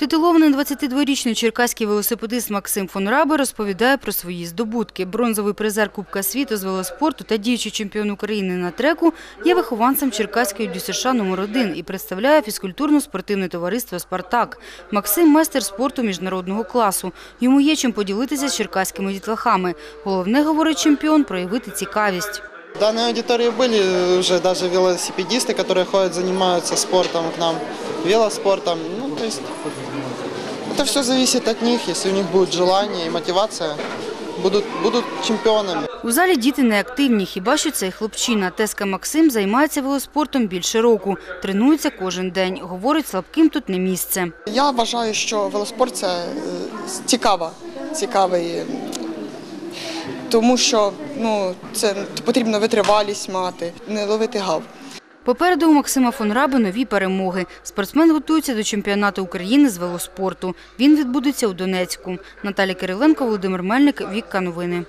Титулований 22-річний черкаський велосипедист Максим фон Рабе розповідає про свої здобутки. Бронзовий призер Кубка світу з велоспорту та діючий чемпіон України на треку є вихованцем Черкаської ДЮСШ номер 1 і представляє фізкультурно-спортивне товариство «Спартак». Максим – майстер спорту міжнародного класу. Йому є чим поділитися з черкаськими дітлахами. Головне, говорить чемпіон, проявити цікавість. В данной аудитории были уже даже велосипедисты, которые ходят, занимаются спортом к нам, велоспортом. То есть это все зависит от них, если у них будет желание и мотивация, будут, будут чемпионами. У залі діти неактивні, хіба що цей хлопчина. Теска Максим займається велоспортом більше року. Тренується кожен день. Говорить, слабким тут не місце. Я вважаю, що велоспорт це е, цікава, цікавий, е, тому що ну, це потрібно витривалість мати, не ловити гав. Попереду у Максима фон Раби нові перемоги. Спортсмен готується до чемпіонату України з велоспорту. Він відбудеться у Донецьку. Наталя Кириленко, Володимир Мельник, Вікка Новини.